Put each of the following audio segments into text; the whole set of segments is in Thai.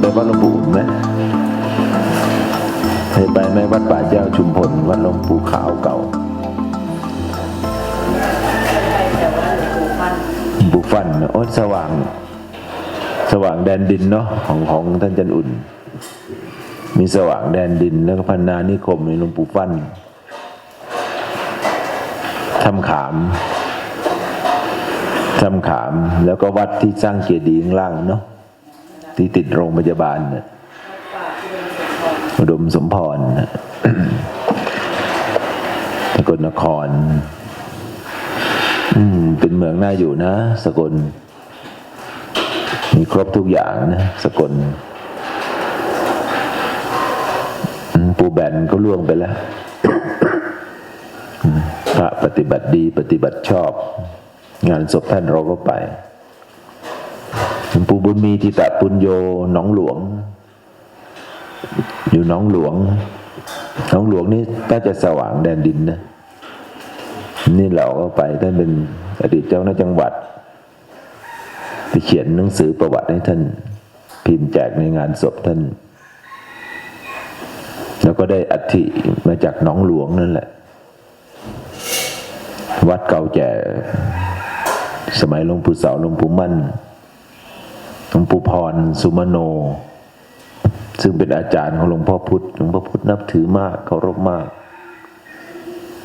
ไปวัดหลวงปู่อุ่นไหมเคยไปไหมวัดป่าเจ้าชุมพลวัดหลวงปู่ขาวเก่าแต่ว่าหลวงปู่ฟันโอ้สว่าง สว่างแดนดินเนาะของของท่านจันอุ่น มีสว่างแดนดินแล้วก็พันนานิคมมีหลวงปู่ฟันทำขามทำขามแล้วก็วัดที่สร้างเจดีย์ข้างล่างเนาะ ที่ติดโรงพยาบาลอุดมสมพรสกลนคร อืม เป็นเมืองน่าอยู่นะ สกล มีครบทุกอย่างนะ สกลปูแบนก็ล่วงไปแล้ว พระปฏิบัติดีปฏิบัติชอบ งานศพท่านเราก็ไป ลวงปู่บุญมีทิตะปุญโยหนองหลวง อยู่หน้องหลวงหน้องหลวงนี่น่าจะสว่างแดนดินนะนี่เราก็ไปท่านเป็นอดีตเจ้าหน้าจังหวัด ไปเขียนหนังสือประวัติให้ท่านพิมพ์แจกในงานศพท่าน แล้วก็ได้อัฐิมาจากหนองหลวงนั่นแหละ วัดเก่าแก่สมัยหลวงปู่เสาหลวงปู่มั่น ลวงปู่พรสุมโน ซึ่งเป็นอาจารย์ของหลวงพ่อพุธหลวงพ่อพุธนับถือมากเคารพมาก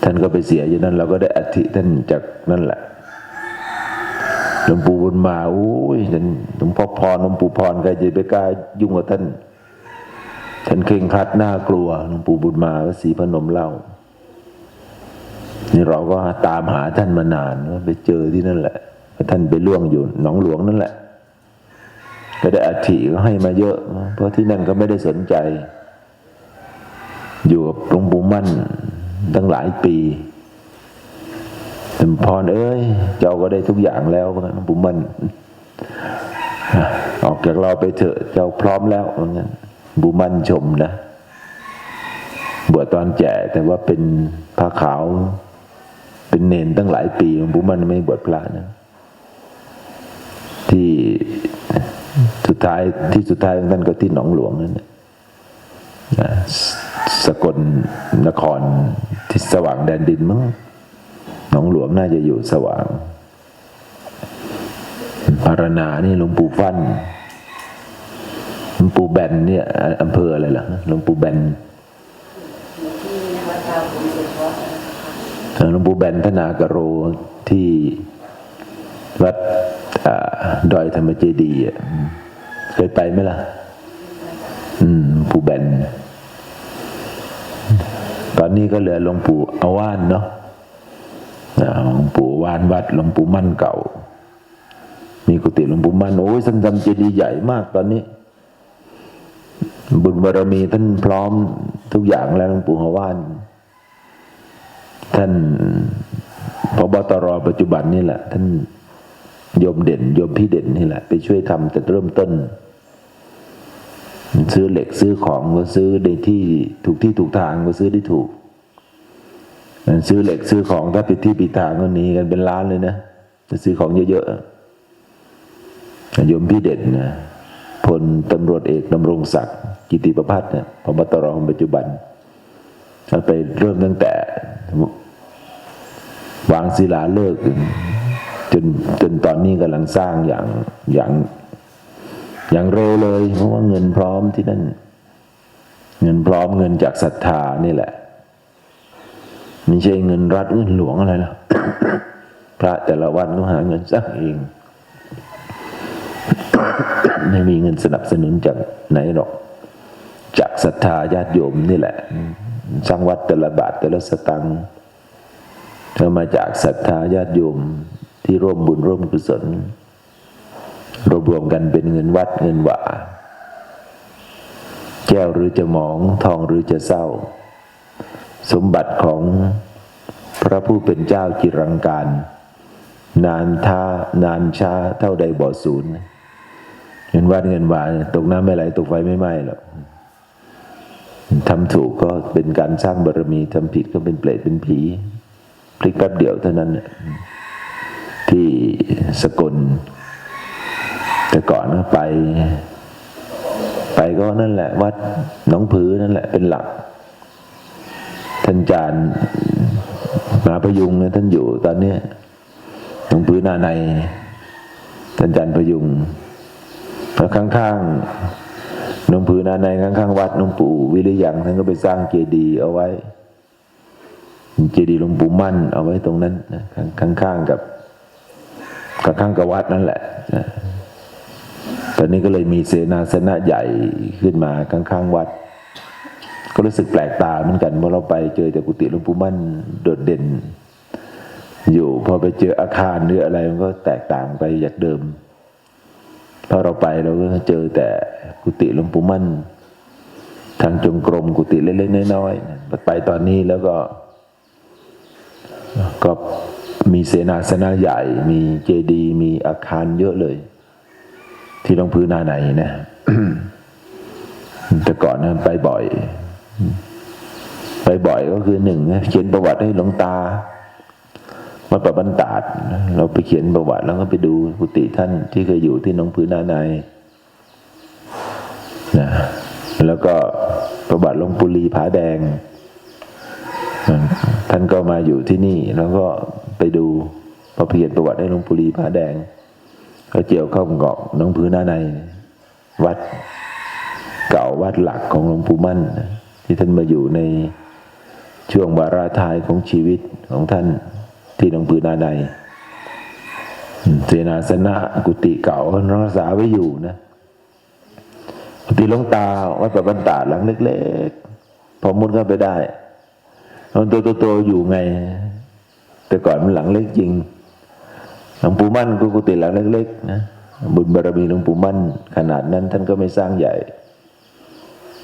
ท่านก็ไปเสียอยู่นั้นเราก็ได้อัฐิท่านจากนั่นแหละหลวงปู่บุญมาโอ้ยท่านหลวงพ่อพรหลวงปู่พรใครจะไปกล้ายุ่งกับท่าน ท่านเคร่งครัดน่ากลัวหลวงปู่บุญมาก็สีพนมเล่านี่เราก็ตามหาท่านมานานว่าไปเจอที่นั่นแหละท่านไปล่วงอยู่หนองหลวงนั่นแหละ ก็ได้อัฐิก็ให้มาเยอะ เพราะที่นั่นก็ไม่ได้สนใจ อยู่กับหลวงปู่มั่นตั้งหลายปีแต่พรเอ้ย เจ้าก็ได้ทุกอย่างแล้วหลวงปู่มั่นออกจากเราไปเถอะ เจ้าพร้อมแล้วเหมือนกันหลวงปู่มั่นชมนะ บวชตอนแก่แต่ว่าเป็นพระขาว เป็นเนนตั้งหลายปีหลวงปู่มันไม่บวชพระนะ ที่สุด ท้ายที่สุดท้ายของท่านก็ที่หนองหลวงนั่นแหละนะสกลนครที่สว่างแดนดินมั้งหนองหลวงน่าจะอยู่สว่างปารณานี่หลวงปู่ฟันหลวงปู่แบนเนี่ยอำเภออะไรล่ะหลวงปู่แบนที่วัดดาวผมสุดเพรานหลวงปู่แบนธนากโรที่วัดอดอยธรรมเจดีย์อะ เคยไปไหมล่ะ อืมปู่แบน ตอนนี้ก็เหลือหลวงปู่อาวานเนาะหลวงปู่วานวัดหลวงปู่มั่นเก่า มีกุฏิหลวงปู่มั่นโอ้ยท่านทำเจดีย์ใหญ่มากตอนนี้ บุญบารมีท่านพร้อมทุกอย่างแล้วหลวงปู่อาวาน ท่านพบตรปัจจุบันนี่แหละ ท่าน โยมเด่นโยมพี่เด่นนี่แหละ ไปช่วยทำแต่เริ่มต้น ซื้อเหล็กซื้อของก็ซื้อในที่ถูกที่ถูกทางก็ซื้อได้ถูกซื้อเหล็กซื้อของถ้าผิดที่ผิดทางก็หนีกันเป็นล้านเลยนะจะซื้อของเยอะๆโยมพี่เด่นนะพลตำรวจเอกดำรงศักดิ์กิติประพัฒน์เนี่ยพบตรคนปัจจุบันเราไปเริ่มตั้งแต่วางศิลาฤกษ์ จนจนตอนนี้กำลังสร้างอย่างอย่างอย่างเร็วเลย เพราะว่าเงินพร้อมที่นั่น เงินพร้อมเงินจากศรัทธานี่แหละไม่ใช่เงินรัฐเงินหลวงอะไรหรอกพระแต่ละวันต้องหาเงินสร้างเองไม่มีเงินสนับสนุนจากไหนหรอก จากศรัทธาญาติโยมนี่แหละ สร้างวัดแต่ละบาทแต่ละสตังค์ก็มาจากศรัทธาญาติโยม ที่ร่วมบุญร่วมกุศลรวบรวมกันเป็นเงินวัดเงินหวาแก้วหรือจะหมองทองหรือจะเศร้า สมบัติของพระผู้เป็นเจ้าจิรังการ นานท่านานช้าเท่าใดบ่อศูนย์เงินวัดเงินหวาตกน้ำไม่ไหลตกไฟไม่ไหม้หรอกทำถูกก็เป็นการสร้างบารมีทำผิดก็เป็นเปรตเป็นผี พลิกแป๊บเดียวเท่านั้นน่ะที่ สกลแต่ก่อนก็ไป ไปก็นั่นแหละ วัดหนองผือนั่นแหละเป็นหลัก ท่านจารย์มาประยุงเนี่ยท่านอยู่ตอนเนี้ยหลวงผือนาใน ท่านจารย์ประยุงแล้วข้างๆหลวงผือนาในข้างๆวัดหลวงปู่วิริยังท่านก็ไปสร้างเจดีย์เอาไว้เจดีย์หลวงปู่มั่นเอาไว้ตรงนั้นนะข้างๆกับ ข้างกับวัดนั่นแหละนะตอนนี้ก็เลยมีเสนาสนะใหญ่ขึ้นมาข้างๆวัด ก็รู้สึกแปลกตาเหมือนกันเมื่อเราไปเจอแต่กุฏิหลวงปู่มั่นโดดเด่น อยู่พอไปเจออาคารหรืออะไรมันก็แตกต่างไปจากเดิมพอเราไปเราก็เจอแต่กุฏิหลวงปู่มั่น ทางจงกรมกุฏิเล็กๆน้อยๆไปตอนนี้แล้วก็ก็ มีเสนาสนะใหญ่ มีเจดีย์มีอาคารเยอะเลย ที่หลวงพื้นนาไหนนะ แต่ก่อนนะไปบ่อย ไปบ่อยก็คือหนึ่งนะเขียนประวัติให้หลวงตาวัดประบันตาดเราไปเขียนประวัติแล้วก็ไปดูกุฏิท่านที่เคยอยู่ที่หนองพื้นนาในนะแล้วก็ประวัติหลวงปุลีผาแดง ท่านก็มาอยู่ที่นี่แล้วก็ ไปดูพระเพียรประวัติให้หลวงปุรีผาแดง ก็เจียวเข้ากับหน้องพื้นหน้าใน วัดเก่าวัดหลักของหลวงปู่มั่น ที่ท่านมาอยู่ในช่วงวาระท้ายของชีวิตของท่านที่หลวงปู่นาในเสนาสนะกุฏิเก่ารักษาไว้อยู่นะกุฏิหลวงตาวัดประบันตาหลังเล็กๆพอมุดเข้าไปได้มันตัวโตๆอยู่ไง แต่ก่อนมันหลังเล็กจริงหลวงปู่มั่นก็กุฏิหลังเล็กๆนะบุญบารมีหลวงปู่มั่น ขนาดนั้นท่านก็ไม่สร้างใหญ่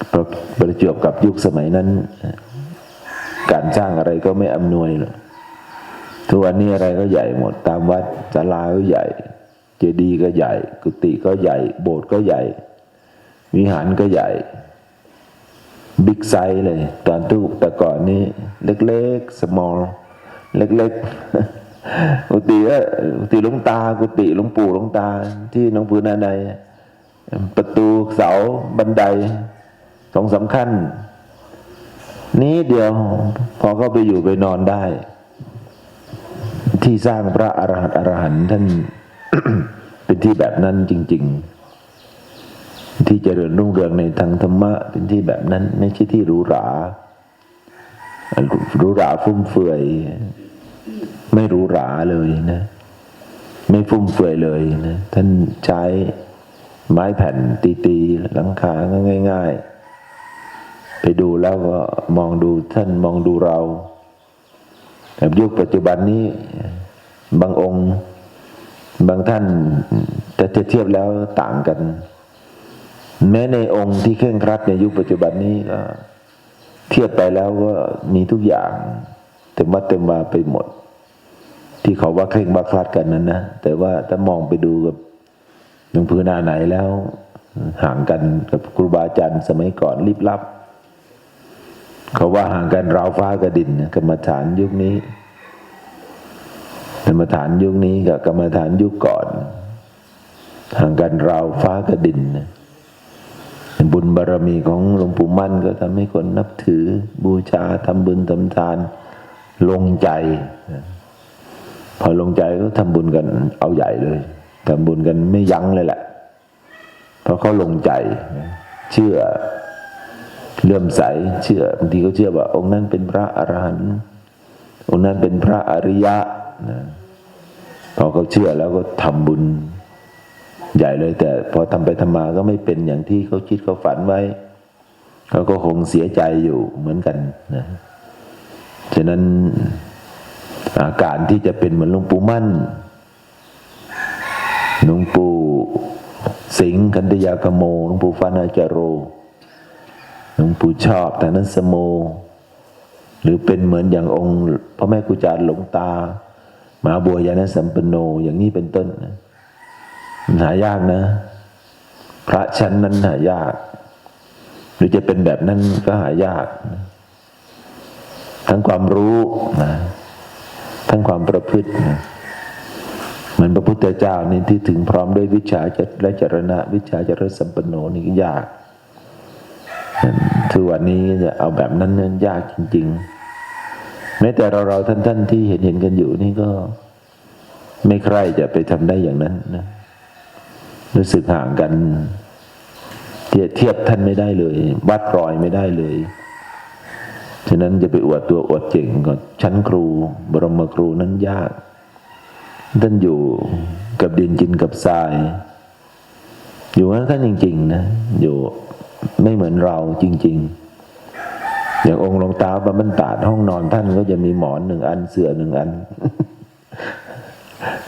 เพราะประจวบกับยุคสมัยนั้น การสร้างอะไรก็ไม่อำนวยหรอกทุกวันนี้อะไรก็ใหญ่หมด ตามวัดศาลาก็ใหญ่ เจดีย์ก็ใหญ่ กุฏิก็ใหญ่ โบสถ์ก็ใหญ่ วิหารก็ใหญ่ บิ๊กไซส์เลย ตอนตู้แต่ก่อนนี้ เล็กๆ small เล็กๆกุฏิก็กุฏิหลวงตา กุฏิหลวงปู่หลวงตา ที่หลวงปู่นาในประตูเสาบันไดสองสามขั้น นี้เดียวพอเข้าไปอยู่ไปนอนได้ ที่สร้างพระอรหันต์อรหันต์ท่านเป็นที่แบบนั้นจริง ๆ ที่เจริญรุ่งเรืองในทางธรรมะ เป็นที่แบบนั้น ไม่ใช่ที่หรูหราหรูหราฟุ่มเฟือย ไม่หรูหราเลยนะ ไม่ฟุ่มเฟือยเลยนะ ท่านใช้ไม้แผ่นตีๆหลังคาก็ง่าย ๆ ไปดูแล้วก็มองดูท่านมองดูเราแบบยุคปัจจุบันนี้ บางองค์ บางท่านแต่เทียบแล้วต่างกัน แม้ในองค์ที่เคร่งครัดในยุคปัจจุบันนี้ก็เทียบไปแล้วก็มีทุกอย่างเต็มวัดเต็มวาไปหมด ที่เขาว่าเคร่งว่าคลัดกันนั้นนะแต่ว่าถ้ามองไปดูกับหลวงพื้นนาไหนแล้ว ห่างกันกับครูบาอาจารย์สมัยก่อนรีบลับ เขาว่าห่างกันราวฟ้ากับดินกรรมฐานยุคนี้ กรรมฐานยุคนี้กับกรรมฐานยุคก่อน ห่างกันราวฟ้ากับดินนะบุญบารรมีของหลวงปู่มั่นก็ทำให้คนนับถือบูชาทำบุญทำทาน ลงใจ พอลงใจก็ทำบุญกันเอาใหญ่เลยทำบุญกันไม่ยั้งเลยแหละ เพราะเขาลงใจ เชื่อเลื่อมใสเชื่อบางทีเขาเชื่อว่า องค์นั้นเป็นพระอรหันต์องค์นั้นเป็นพระอริยะนะพอเขาเชื่อแล้วก็ทำบุญใหญ่เลย แต่พอทำไปทำมาก็ไม่เป็นอย่างที่เขาคิดเขาฝันไว้เขาก็คงเสียใจอยู่เหมือนกันนะฉะนั้น การที่จะเป็นเหมือนหลวงปู่มั่นหลวงปู่สิงห์กันตยากโมหลวงปู่ฟานาจาโรหลวงปู่ชอบแต่นั้นสโม หรือเป็นเหมือนอย่างองค์พระแม่กุจารหลวงตามหาบัวยานสัมปโนอย่างนี้เป็นต้นนะมันหายากนะ พระชั้นนั้นหายาก หรือจะเป็นแบบนั้นก็หายาก ทั้งความรู้นะ ทั้งความประพฤตินะเหมือนพระพุทธเจ้านี่ที่ถึงพร้อมด้วยวิชาจและจรณะ วิชาจรสัมปโนนี่ยากคือวันนี้จะเอาแบบนั้นนั้นยากจริง ๆ แม้แต่เราเราท่านท่านๆที่เห็นเห็นกันอยู่นี่ก็ ไม่ใครจะไปทำได้อย่างนั้นนะรู้สึกห่างกันเทียบท่านไม่ได้เลย วัดรอยไม่ได้เลย ฉะนั้นจะไปอวดตัวอวดเจ๋งก็ชั้นครูบรมครูนั้นยาก ท่านอยู่กับดินกินกับทราย อยู่นั้นท่านจริง ๆ นะ อยู่ไม่เหมือนเราจริง ๆ อย่างองค์หลวงตาบรรนตาดห้องนอนท่านก็จะมีหมอนหนึ่งอันเสื่อหนึ่งอัน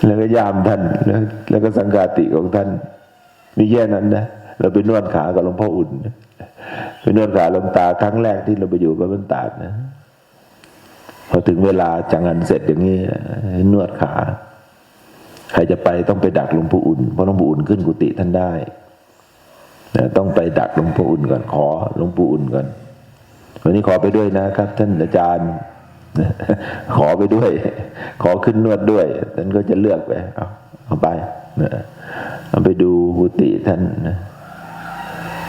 แล้วก็ยามท่านแล้วแล้วก็สังกาติของท่านมีแค่นั้นนะเราไปนวดขากับหลวงพ่ออุ่น ไปนวดขาหลวงตาครั้งแรกที่เราไปอยู่บรรนตาดนะพอถึงเวลาจังหันเสร็จอย่างนี้นวดขา ใครจะไปต้องไปดักหลวงปู่อุ่น เพราะหลวงปู่อุ่นขึ้นกุฏิท่านได้นะต้องไปดักหลวงปู่อุ่นก่อนขอหลวงปู่อุ่นก่อน วันนี้ขอไปด้วยนะครับ ท่านอาจารย์ ขอไปด้วย ขอขึ้นนวดด้วยท่านก็จะเลือกไปเอาเอาไปนะเอาไปดูกุฏิท่านนะ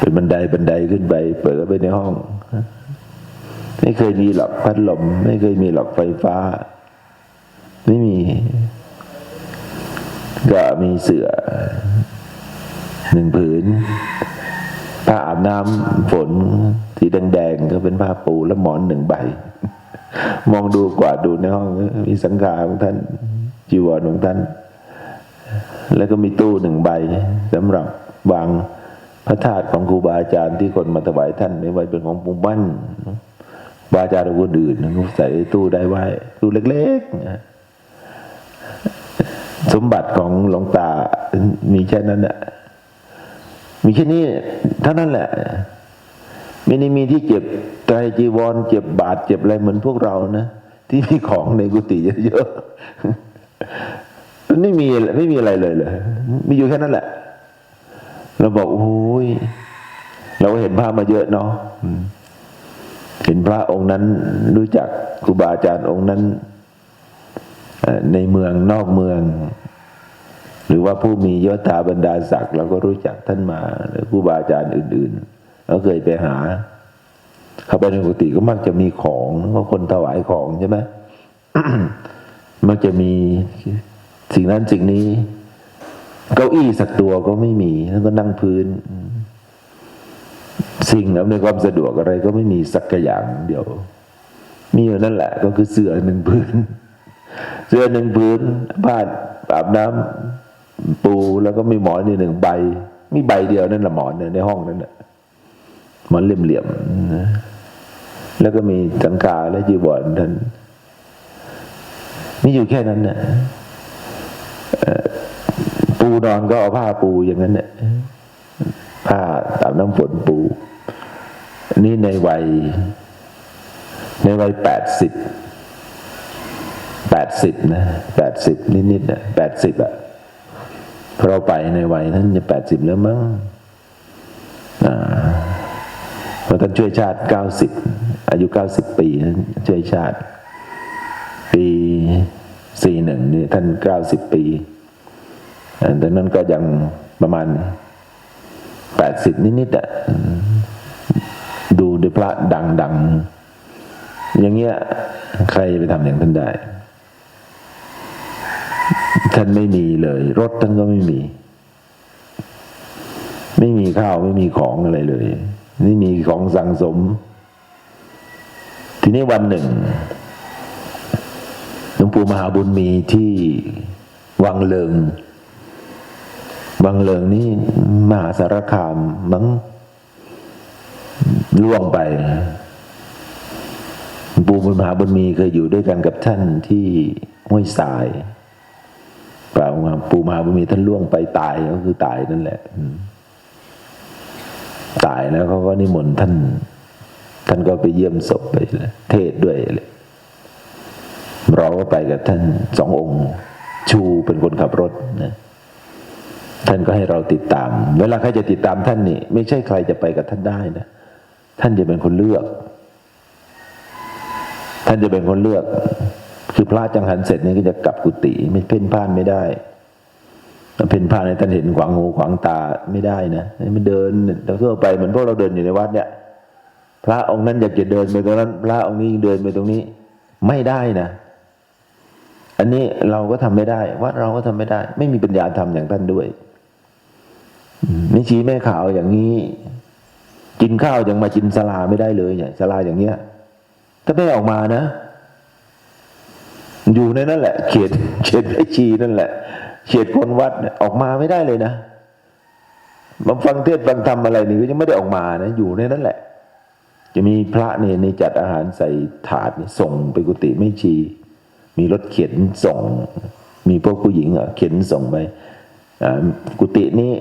เป็นบันไดบันไดขึ้นไป เปิดเข้าไปในห้อง ไม่เคยมีหรอกพัดลม ไม่เคยมีหรอกไฟฟ้า ไม่มี ก็มีเสือหนึ่งผืนผ้าอาบน้ำฝนสีแดงๆก็เป็นผ้าปูและหมอนหนึ่งใบ มองดูกวาดดูในห้อง มีสังขารของท่านจีวรของท่าน แล้วก็มีตู้หนึ่งใบสำหรับวาง พระธาตุของครูบาอาจารย์ที่คนมาถวายท่านไม่ว่าเป็นของปุงบ้านบาอาจารย์คนอื่นใส่ตู้ได้ไว้ตู้เล็กๆ สมบัติของหลวงตา มีแค่นั้นแหละมีแค่นี้เท่านั้นแหละไม่ได้มีที่เก็บไตรจีวรเก็บบาทเก็บอะไรเหมือนพวกเรานะที่มีของในกุฏิเยอะๆไม่มีไม่มีอะไรเลยเลยมีอยู่แค่นั้นแหละ เราบอกโอ้ยเราก็เห็นภาพมาเยอะเนาะเห็นพระองค์นั้นรู้จักครูบาอาจารย์องค์นั้นในเมืองนอกเมือง หรือว่าผู้มียศถาบรรดาศักดิ์เราก็รู้จักท่านมา หรือครูบาอาจารย์อื่นๆเราเคยไปหา เขาไปในกุฏิก็มักจะมีของเพราะคนถวายของใช่ไหมมักจะมีสิ่งนั้นสิ่งนี้ เก้าอี้สักตัวก็ไม่มี แล้วก็นั่งพื้น สิ่งอำนวยความสะดวกอะไรก็ไม่มีสักอย่างเดียว มีอยู่นั่นแหละ ก็คือเสื่อหนึ่งพื้น เสื้อหนึ่งผืนผ้านอาบน้ำปูแล้วก็มีหมอนหนึ่งใบ มีใบเดียวนั่นแหละหมอนเนี่ยในห้องนั้นน่ะหมอนเหลี่ยมๆนะแล้วก็มีสังกาและจีวรท่านมีอยู่แค่นั้นน่ะเอ่อ ปูนอนก็เอาผ้าปูอย่างนั้นเนี่ยผ้าอาบน้ำฝนปู นี่ในวัย ในวัยแปดสิบแปดสิบนะแปดสิบนิดๆนะแปดสิบอะเพราะเราไปในวัยท่านจะแปดสิบแล้วมั้งอาเพราะท่านช่วยชาติเก้าสิบอายุเก้าสิบปีท่านช่วยชาติ ปีสี่หนึ่งนี่ท่านเก้าสิบปี อ่าแต่นั้นก็ยังประมาณแปดสิบนิดๆอะดูในพระดัง ๆ อย่างเงี้ย ใครไปทำอย่างท่านได้ ท่านไม่มีเลย รถท่านก็ไม่มี ไม่มีข้าวไม่มีของอะไรเลย ไม่มีของสังสม ทีนี้วันหนึ่งหลวงปู่มหาบุญมีที่วังเลิง วังเลิงนี่มหาสารคามมั้งล่วงไปปู่บุญมหาบุญมีเคยอยู่ด้วยกันกับท่านที่ห้วยทรายกล่าวปู่มหาบุญมีท่านล่วงไปตายก็คือตายนั่นแหละตายแล้วเขาก็นิมนต์ท่าน ท่านก็ไปเยี่ยมศพไปเลยเทศด้วยเลยเราก็ไปกับท่านสององค์ ชูเป็นคนขับรถนะ ท่านก็ให้เราติดตาม เวลาใครจะติดตามท่านนี่ ไม่ใช่ใครจะไปกับท่านได้นะ ท่านจะเป็นคนเลือก ท่านจะเป็นคนเลือก คือพระจังหันเสร็จนี่ก็จะกลับกุฏิไม่เพ่นพ่านไม่ได้เพ่นพ่านให้ท่านเห็นขวางหูขวางตาไม่ได้นะไม่เดินเราทั่วไปเหมือนพวกเราเดินอยู่ในวัดเนี่ย พระองค์นั้นอยากจะเดินไปตรงนั้น พระองค์นี้เดินไปตรงนี้ ไม่ได้นะอันนี้เราก็ทำไม่ได้วัดเราก็ทำไม่ได้ ไม่มีปัญญาทำอย่างท่านด้วย มไม่ชี้แม่ขาวอย่างนี้ กินข้าวยังมากินสลาไม่ได้เลยเนี่ยสลาอย่างเงี้ยถ้าไม่ออกมานะ อยู่ในนั่นแหละ เขตเขตไอชีนั่นแหละ เขตคนวัดออกมาไม่ได้เลยนะมางฟังเทศน์ฟังธรรมอะไรนี่ก็ยังไม่ได้ออกมานะ อยู่ในนั้นแหละ จะมีพระเนี่ยในจัดอาหารใส่ถาดนี่ส่งไปกุฏิไม่ชี มีรถเข็นส่ง มีพวกผู้หญิงอะเข็นส่งไป กุฏินี้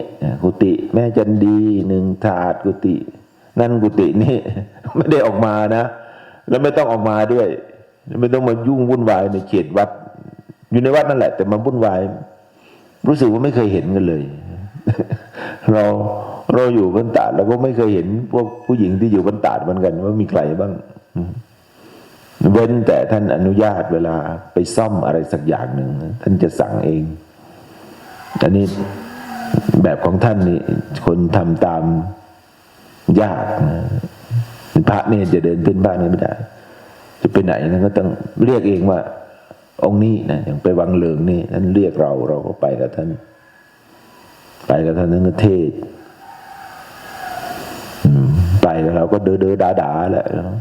กุฏิแม่จันดีหนึ่งถาดกุฏินั่นกุฏินี่ไม่ได้ออกมานะ แล้วไม่ต้องออกมาด้วย ไม่ต้องมายุ่งวุ่นวายในเขตวัด อยู่ในวัดนั่นแหละ แต่มาวุ่นวาย รู้สึกว่าไม่เคยเห็นกันเลย เราเราอยู่บนตาดเราก็ไม่เคยเห็นพวกผู้หญิงที่อยู่บนตาดเหมือนกัน ว่ามีใครบ้างเว้นแต่ท่านอนุญาตเวลาไปซ่อมอะไรสักอย่างหนึ่งท่านจะสั่งเอง อันนี้แบบของท่านนี่คนทำตามยากนะพระเนี่ยจะเดินขึ้นบ้านก็ไม่ได้ จะไปไหนนั้นก็ต้องเรียกเองว่า องค์นี้นะอย่างไปวังเหลืองนี่ท่านเรียกเราเราก็ไปกับท่าน ไปกับท่านนั้นก็เทศไปกับเราก็เดอเดอดาดาแหละเนาะ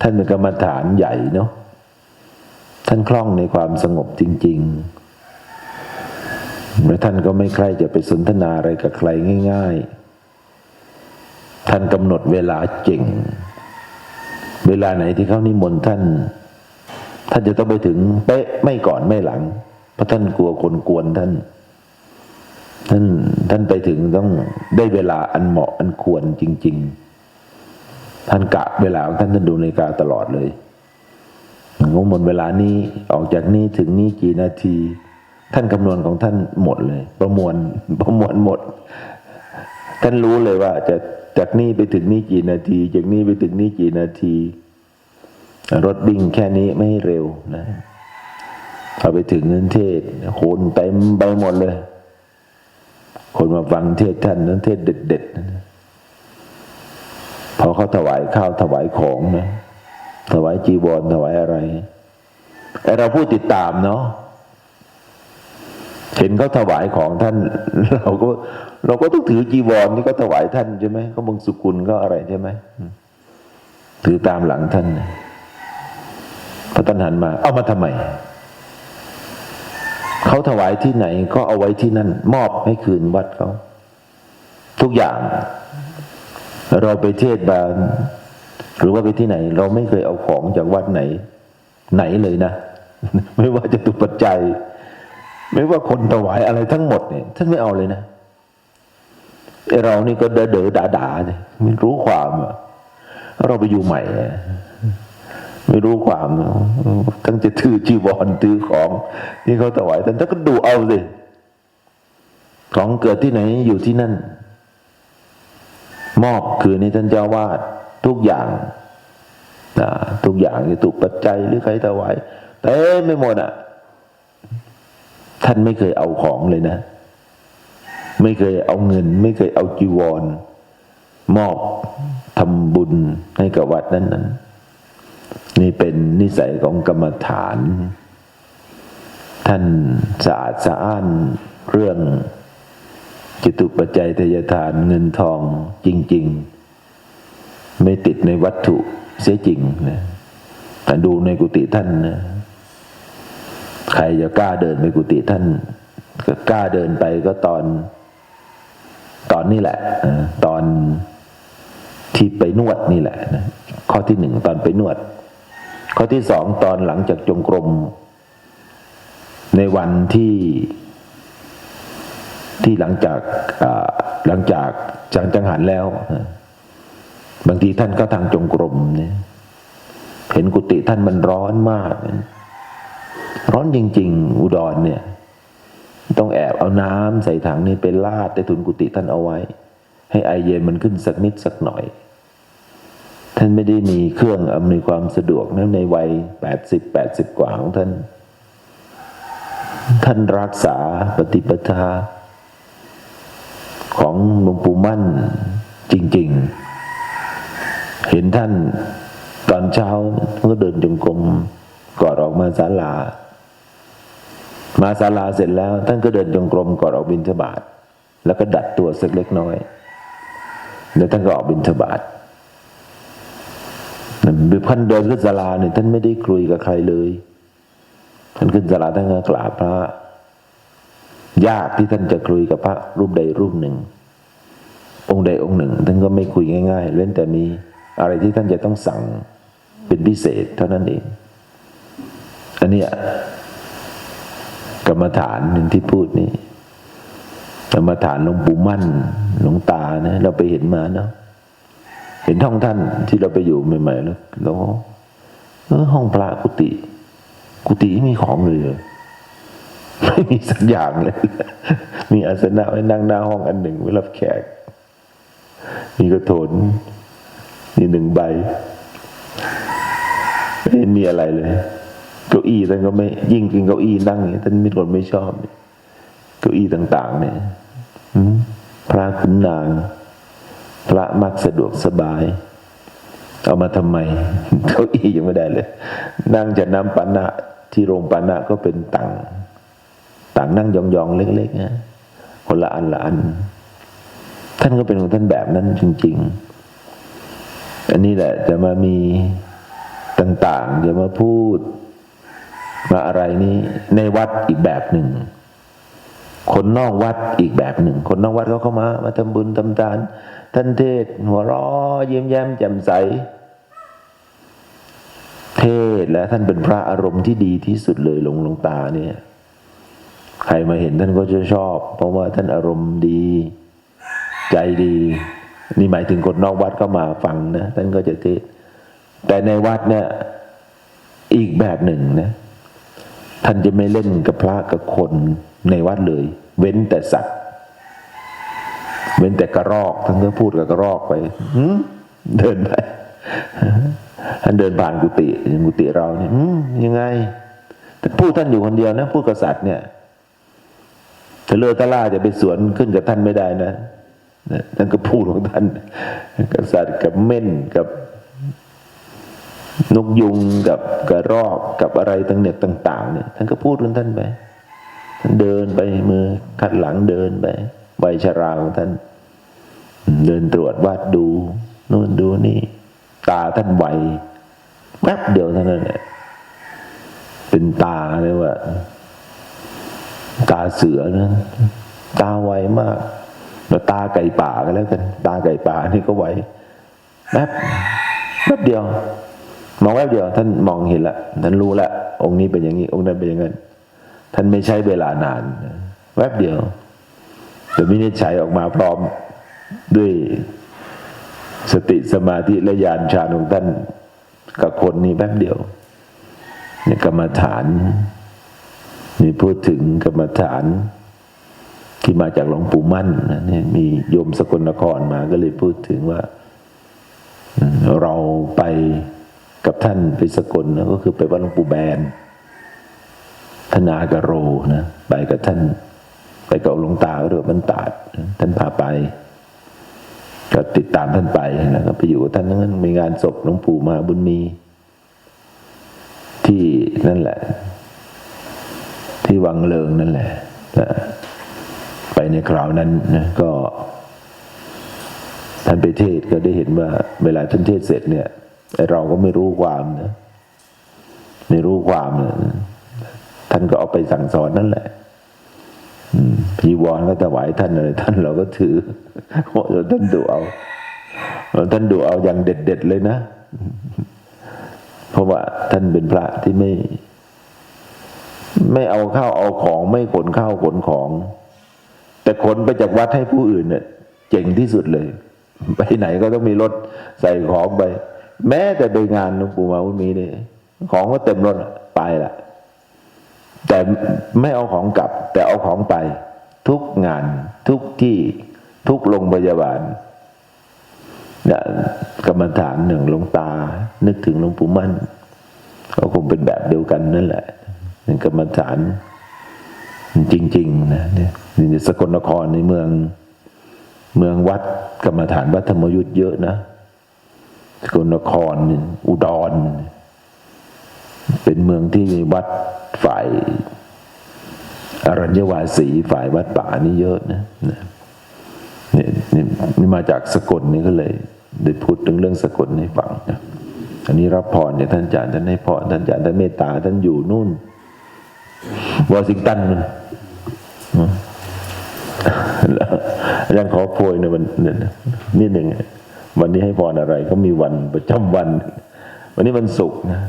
ท่านเป็นกรรมฐานใหญ่เนาะท่านคล่องในความสงบจริง ๆ และท่านก็ไม่ใคร่จะไปสนทนาอะไรกับใครง่าย ๆ ท่านกำหนดเวลาเก่ง เวลาไหนที่เขานิมนต์ท่าน ท่านจะต้องไปถึงเป๊ะไม่ก่อนไม่หลัง เพราะท่านกลัวคนกวนท่าน ท่านท่านไปถึงต้องได้เวลาอันเหมาะอันควรจริง ๆ ท่านกะเวลาของท่านท่านดูนาฬิกาตลอดเลยงงหมดเวลานี้ออกจากนี้ถึงนี้กี่นาที ท่านคำนวณของท่านหมดเลย ประมวลประมวลหมด ท่านรู้เลยว่าจะจากนี้ไปถึงนี้กี่นาที จากนี้ไปถึงนี้กี่นาที รถวิ่งแค่นี้ไม่เร็วนะพอไปถึงนั้นเทศน์คนเต็มไปหมดเลย คนมาฟังเทศท่านนั้นเทศน์เด็ดๆนะพอเขาถวายข้าวถวายของนะถวายจีวรถวายอะไรไอเราผู้ติดตามเนาะ เห็นเขาถวายของท่าน เราก็ เราก็ต้องถือจีวรที่เขาถวายท่านใช่ไหมเขาบงสุกุลก็อะไรใช่ไหมถือตามหลังท่านพระท่านหันมา เอามาทำไมเขาถวายที่ไหนก็เอาไว้ที่นั่น มอบให้คืนวัดเขาทุกอย่าง เราไปเทศบาลหรือว่าไปที่ไหน เราไม่เคยเอาของจากวัดไหน ไหนเลยนะ ไม่ว่าจะตุปัจจัย ไม่ว่าคนถวายอะไรทั้งหมดเนี่ยท่านไม่เอาเลยนะไอเรานี่ก็เดอเดอด่าด่าเนี่ยไม่รู้ความเราไปอยู่ใหม่ ไม่รู้ความตั้งจะถือจีวรถือของ ที่เขาถวายท่านท่านก็ดูเอาสิของเกิดที่ไหนอยู่ที่นั่น มอบคืนให้ท่านเจ้าวาดทุกอย่างทุกอย่างจะถูกปัจจัยหรือใครถวายเต็มไม่หมดอะ ท่านไม่เคยเอาของเลยนะ ไม่เคยเอาเงิน ไม่เคยเอาจีวร มอบทำบุญให้กับวัดนั้นนั้นนี่เป็นนิสัยของกรรมฐาน ท่านสะอาดสะอ้านเรื่องจิตุปัจจัยทยทานเงินทองจริง ๆ ไม่ติดในวัตถุเสียจริงนะแต่ดูในกุฏิท่านนะ ใครจะกล้าเดินไปกุฏิท่านก็กล้าเดินไปก็ตอน ตอนนี้แหละตอนที่ไปนวดนี่แหละนะข้อที่หนึ่งตอนไปนวด ข้อที่สองตอนหลังจากจงกรม ในวันที่ที่หลังจากหลังจากจังจังหันแล้ว บางทีท่านก็ทางจงกรมเนี่ยเห็นกุฏิท่านมันร้อนมากเนี่ย ร้อนจริง ๆ อุดรเนี่ย ต้องแอบเอาน้ำใส่ถังนี่ไปลาดใต้ถุนกุฏิท่านเอาไว้ ให้ไอเย็นมันขึ้นสักนิดสักหน่อย ท่านไม่ได้มีเครื่องอำนวยความสะดวกนะในวัยแปดสิบแปดสิบกว่าของท่าน ท่านรักษาปฏิปทา ของหลวงปู่มั่นจริง ๆ เห็นท่านตอนเช้าก็เดินจงกรมก่อนออกมาศาลา มาศาลาเสร็จแล้วท่านก็เดินจงกรมก่อนออกบิณฑบาตแล้วก็ดัดตัวสักเล็กน้อยแล้วท่านก็ออกบิณฑบาตท่านเดินขึ้นศาลาเนี่ยท่านไม่ได้คุยกับใครเลยท่านขึ้นศาลาท่านก็กราบพระยากที่ท่านจะคุยกับพระรูปใดรูปหนึ่ง องค์ใดองค์หนึ่งท่านก็ไม่คุยง่ายๆเว้นแต่มีอะไรที่ท่านจะต้องสั่งเป็นพิเศษเท่านั้นเองอันเนี้ย กรรมฐานหนึ่งที่พูดนี่กรรมฐานหลวงปู่มั่นหลวงตาเนะเราไปเห็นมาเนาะเห็นห้องท่านที่เราไปอยู่ใหม่ๆแล้วเราก็เออห้องพระกุฏิกุฏิมีของเลยไม่มีสักอย่างเลย มีอาสนะไว้นั่งหน้าห้องอันหนึ่งไว้รับแขก มีกระโถนมีหนึ่งใบไม่มีอะไรเลย เก้าอี้ท่านก็ไม่ยิ่งกินเก้าอี้นั่งเนี่ยท่านมีคนไม่ชอบเก้าอี้ต่าง ๆ เนี่ยพระขุนนาง พระมักสะดวกสบาย เอามาทำไมเก้าอี้ยังไม่ได้เลย นั่งจะน้ำปานะที่โรงปานะก็เป็นตังต่างนั่งยองๆเล็กๆนะคนละอันละอัน ท่านก็เป็นของท่านแบบนั้นจริง ๆ อันนี้แหละจะมามีต่างๆจะมาพูด มาอะไรนี้ในวัดอีกแบบหนึ่ง คนนอกวัดอีกแบบหนึ่ง คนนอกวัดเขาเข้ามา มาทำบุญทำทาน ท่านเทศ หัวเราะยิ้มแย้มแจ่มใส เทศและท่านเป็นพระอารมณ์ที่ดีที่สุดเลยหลวงหลวงตาเนี่ย ใครมาเห็นท่านก็จะชอบ เพราะว่าท่านอารมณ์ดี ใจดี นี่หมายถึงคนนอกวัดก็มาฟังนะท่านก็จะเทศ แต่ในวัดเนี่ยอีกแบบหนึ่งนะ ท่านจะไม่เล่นกับพระกับคนในวัดเลย เว้นแต่สัตว์ เว้นแต่กระรอกท่านก็พูดกับกระรอกไปเดินไปท่านเดินผ่านกุฏิอย่างกุฏิเราเนี่ยยังไงแต่พูดท่านอยู่คนเดียวนะพูดกับสัตว์เนี่ยถ้าเลอตะล่าจะไปสวนขึ้นกับท่านไม่ได้นะนะท่านก็พูดของท่านกับสัตว์กับเม่นกับ นกยุงกับกระรอกกับอะไรต่างเนี่ยต่างๆเนี่ยท่านก็พูดของท่านไปท่านเดินไปมือขัดหลังเดินไปใบชราของท่าน เดินตรวจวัดดูโน่นดูนี่ ตาท่านไวแป๊บเดียวเท่านั้นแหละเป็นตาเลยว่า ตาเสือนะตาไวมากแล้วตาไก่ป่าก็แล้วกัน ตาไก่ป่านี่ก็ไวแป๊บแป๊บเดียว มองแวบเดียว ท่านมองเห็นละท่านรู้ละองค์นี้เป็นอย่างนี้ องค์นั้นเป็นอย่างนั้นท่านไม่ใช้เวลานาน แวบเดียวแต่วินิจฉัยออกมาพร้อมด้วยสติสมาธิและญาณฌานของท่านกับคนนี้แป๊บเดียวเนี่ยกรรมฐานนี่พูดถึงกรรมฐาน ที่มาจากหลวงปู่มั่นนะเนี่ยมีโยมสกลนครมาก็เลยพูดถึงว่า เราไป กับท่านไปสกลนะก็คือไปวัดหลวงปู่แบนธนากโรนะไปกับท่าน ไปกับหลวงตาก็เรียกว่าบรรตาดท่านพาไป ก็ติดตามท่านไปแล้วก็ไปอยู่กับท่านนั้นมีงานศพหลวงปู่มาบุญมี ที่นั่นแหละ ที่วังเลิงนั่นแหละนะไปในคราวนั้นนะก็ท่านไปเทศก็ได้เห็นว่า เวลาท่านเทศเสร็จเนี่ย ไอ้เราก็ไม่รู้ความนะไม่รู้ความนะท่านก็เอาไปสั่งสอนนั่นแหละพีวรก็ถวายท่านอะไรท่านเราก็ถือโอ้ท่านดูเอาท่านดูเอาอย่างเด็ด ๆ เลยนะ เพราะว่าท่านเป็นพระที่ไม่ ไม่เอาข้าวเอาของไม่ขนข้าวขนของ แต่ขนไปจากวัดให้ผู้อื่นเนี่ยเจ๋งที่สุดเลย ไปไหนก็ต้องมีรถใส่ของไป แม้แต่ไปงานหลวงปู่มาวุมีเนี่ยของก็เต็มรถไปละแต่ไม่เอาของกลับ แต่เอาของไป ทุกงาน ทุกที่ ทุกโรงพยาบาลเนี่ยกรรมฐานหนึ่งหลวงตา นึกถึงหลวงปู่มั่นก็คงเป็นแบบเดียวกันนั่นแหละเป็นกรรมฐาน จริง ๆ นะเนี่ยนี่สกลนครในเมือง เมืองวัดกรรมฐานวัดธรรมยุทธ์เยอะนะ กลนครอุดร เป็นเมืองที่มีวัดฝ่ายอรัญญวาสีฝ่ายวัดป่านี่เยอะนะนะเนี่ยนี่นี่มาจากสกลนี่ก็เลย ได้พูดถึงเรื่องสกลให้ฟังนะอันนี้รับพรเนี่ยท่านอาจารย์ท่านให้พรท่านอาจารย์ท่านเมตตาท่านอยู่นู่นวอชิงตันมันอืมแล้วอาจารย์ขอโพยในวันเนี่ยนะนิดหนึ่ง วันนี้ให้พรอะไรก็มีวันประจำวัน วันนี้วันศุกร์นะ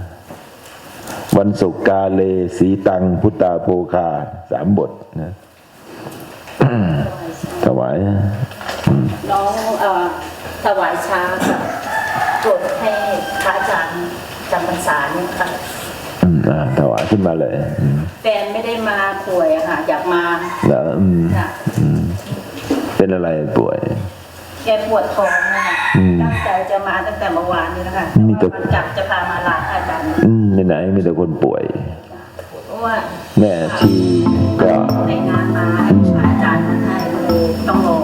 วันศุกร์กาเลสีตัง พุทธาโภคาสามบทนะถวายน้องเอ่อถวายชากับโปรดให้พระอาจารย์จำพรรษาเนี่ยค่ะอืมอ่าถวายขึ้นมาเลยอืมแฟนไม่ได้มาป่วยอะค่ะ อยากมาแล้วอืมค่ะเป็นอะไรป่วย แกปวดท้องนะคะอืม ตั้งใจจะมาตั้งแต่เมื่อวานนี้นะคะมีแต่กลับจะพามาลาอาจารย์อืมไหนๆมีแต่คนป่วยว่าแม่ชีก็ในงานมาอาจารย์ให้เลยต้องรอ